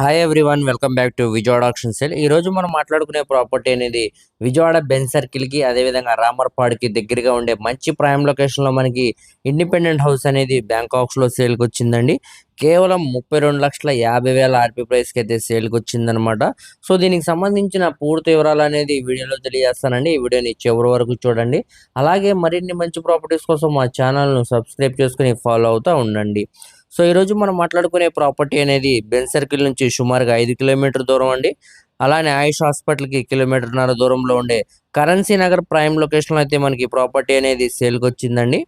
Hi everyone welcome back to Vijayawada auction sale ఈ రోజు మనం మాట్లాడుకునే ప్రాపర్టీ అనేది విజయవాడ బెన్ సర్కిల్కి అదేవిధంగా రామర్పాడ్కి దగ్గరగా ఉండే మంచి ప్రైమ్ లొకేషన్లో మనకి ఇండిపెండెంట్ హౌస్ అనేది బ్యాంకాక్స్లో సేల్ వచ్చిందండి. కేవలం ముప్పై రెండు లక్షల యాభై వేల ఆర్పీ ప్రైస్కి అయితే సేల్కి వచ్చిందనమాట సో దీనికి సంబంధించిన పూర్తి వివరాలు అనేది వీడియోలో తెలియజేస్తానండి. ఈ వీడియోని చివరి వరకు చూడండి. అలాగే మరిన్ని మంచి ప్రాపర్టీస్ కోసం మా ఛానల్ను సబ్స్క్రైబ్ చేసుకుని ఫాలో అవుతూ ఉండండి. సో ఈరోజు మనం మాట్లాడుకునే ప్రాపర్టీ అనేది బెన్ సర్కిల్ నుంచి సుమారుగా ఐదు కిలోమీటర్ దూరం అండి. అలానే ఆయుష్ హాస్పిటల్కి కిలోమీటర్న్నర దూరంలో ఉండే కరెన్సీ నగర్ ప్రైమ్ లొకేషన్లో అయితే మనకి ప్రాపర్టీ అనేది సేల్కి వచ్చిందండి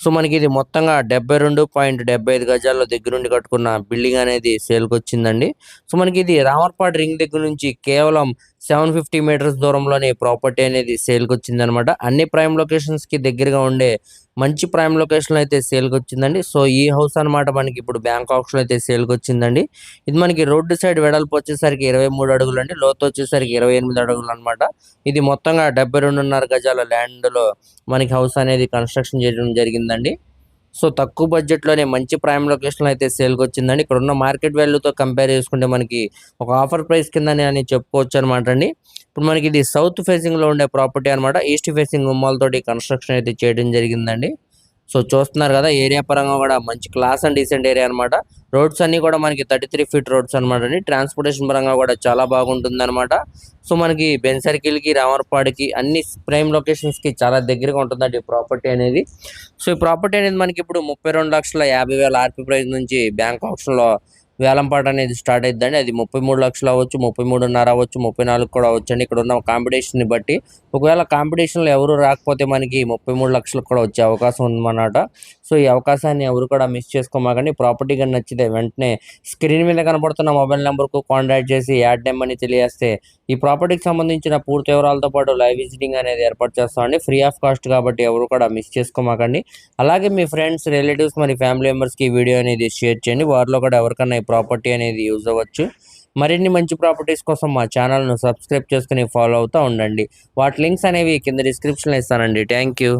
సో మనకి ఇది మొత్తంగా డెబ్బై రెండు పాయింట్ డెబ్బై ఐదు గజాల్లో దగ్గరుండి కట్టుకున్న బిల్డింగ్ అనేది సేల్కి వచ్చిందండి సో మనకి ఇది రామర్పాడ్ రింగ్ దగ్గర నుంచి కేవలం సెవెన్ ఫిఫ్టీ మీటర్స్ దూరంలోనే ప్రాపర్టీ అనేది సేల్కి వచ్చిందనమాట. అన్ని ప్రైమ్ లొకేషన్స్కి దగ్గరగా ఉండే మంచి ప్రైమ్ లొకేషన్ అయితే సేల్కి వచ్చిందండి. సో ఈ హౌస్ అనమాట మనకి ఇప్పుడు బ్యాంక్ ఆప్షన్ అయితే సేల్కి వచ్చిందండి. ఇది మనకి రోడ్డు సైడ్ వెడల్పు వచ్చేసరికి ఇరవై మూడు అడుగులు అండి లోతు వచ్చేసరికి ఇరవై ఎనిమిది అడుగులు అనమాట ఇది మొత్తంగా డెబ్బై రెండున్నర గజాల ల్యాండ్లో మనకి హౌస్ అనేది కన్స్ట్రక్షన్ చేయడం జరిగిందండి. సో తక్కువ బడ్జెట్లోనే మంచి ప్రైమ్ లొకేషన్ అయితే సేల్కి వచ్చిందండి. ఇక్కడ ఉన్న మార్కెట్ వాల్యూతో కంపేర్ చేసుకుంటే మనకి ఒక ఆఫర్ ప్రైస్ కిందనే అని చెప్పుకోవచ్చు అనమాట అండి. ఇప్పుడు మనకి ఇది సౌత్ ఫేసింగ్లో ఉండే ప్రాపర్టీ అనమాట ఈస్ట్ ఫేసింగ్ గుమ్మాలతోటి కన్స్ట్రక్షన్ అయితే చేయడం జరిగిందండి. సో చూస్తున్నారు కదా ఏరియా పరంగా కూడా మంచి క్లాస్ అండ్ డీసెంట్ ఏరియా అనమాట రోడ్స్ అన్ని కూడా మనకి థర్టీ త్రీ ఫీట్ రోడ్స్ అనమాట అండి. ట్రాన్స్పోర్టేషన్ పరంగా కూడా చాలా బాగుంటుంది అనమాట సో మనకి బెన్ సర్కిల్కి రామర్పాడికి అన్ని ప్రైమ్ లొకేషన్స్కి చాలా దగ్గరగా ఉంటుందండి ఈ ప్రాపర్టీ అనేది. సో ఈ ప్రాపర్టీ అనేది మనకి ఇప్పుడు ముప్పై రెండు లక్షల యాభై వేల ఆర్పీ ప్రైస్ నుంచి బ్యాంక్ ఆప్షన్లో వేలంపాట అనేది స్టార్ట్ అయిద్దండి. అది ముప్పై మూడు లక్షలు అవ్వచ్చు ముప్పై మూడున్నర అవ్వచ్చు ముప్పై నాలుగు కూడా అవ్వచ్చు అండి ఇక్కడ ఉన్న కాంపిటీషన్ని బట్టి ఒకవేళ కాంపిటీషన్లో ఎవరు రాకపోతే మనకి ముప్పై మూడు లక్షలకు కూడా వచ్చే అవకాశం ఉందన్నమాట. సో ఈ అవకాశాన్ని ఎవరు కూడా మిస్ చేసుకోమాకండి. ప్రాపర్టీ కానీ నచ్చితే వెంటనే స్క్రీన్ మీద కనపడుతున్న మొబైల్ నెంబర్కు కాంటాక్ట్ చేసి యాడ్ నెంబర్ని తెలియజేస్తే ఈ ప్రాపర్టీకి సంబంధించిన పూర్తి వివరాలతో పాటు లైవ్ విజిటింగ్ అనేది ఏర్పాటు చేస్తామండి ఫ్రీ ఆఫ్ కాస్ట్ కాబట్టి ఎవరు కూడా మిస్ చేసుకోమాకండి. అలాగే మీ ఫ్రెండ్స్ రిలేటివ్స్ మరి ఫ్యామిలీ మెంబర్స్కి ఈ వీడియో అనేది షేర్ చేయండి. వారిలో కూడా ఎవరికన్నా ఈ ప్రాపర్టీ అనేది యూజ్ అవ్వచ్చు. మరిన్ని మంచి ప్రాపర్టీస్ కోసం మా ఛానల్ను సబ్స్క్రైబ్ చేసుకుని ఫాలో అవుతూ ఉండండి. వాటి లింక్స్ అనేవి కింద డిస్క్రిప్షన్లో ఇస్తానండి. Thank you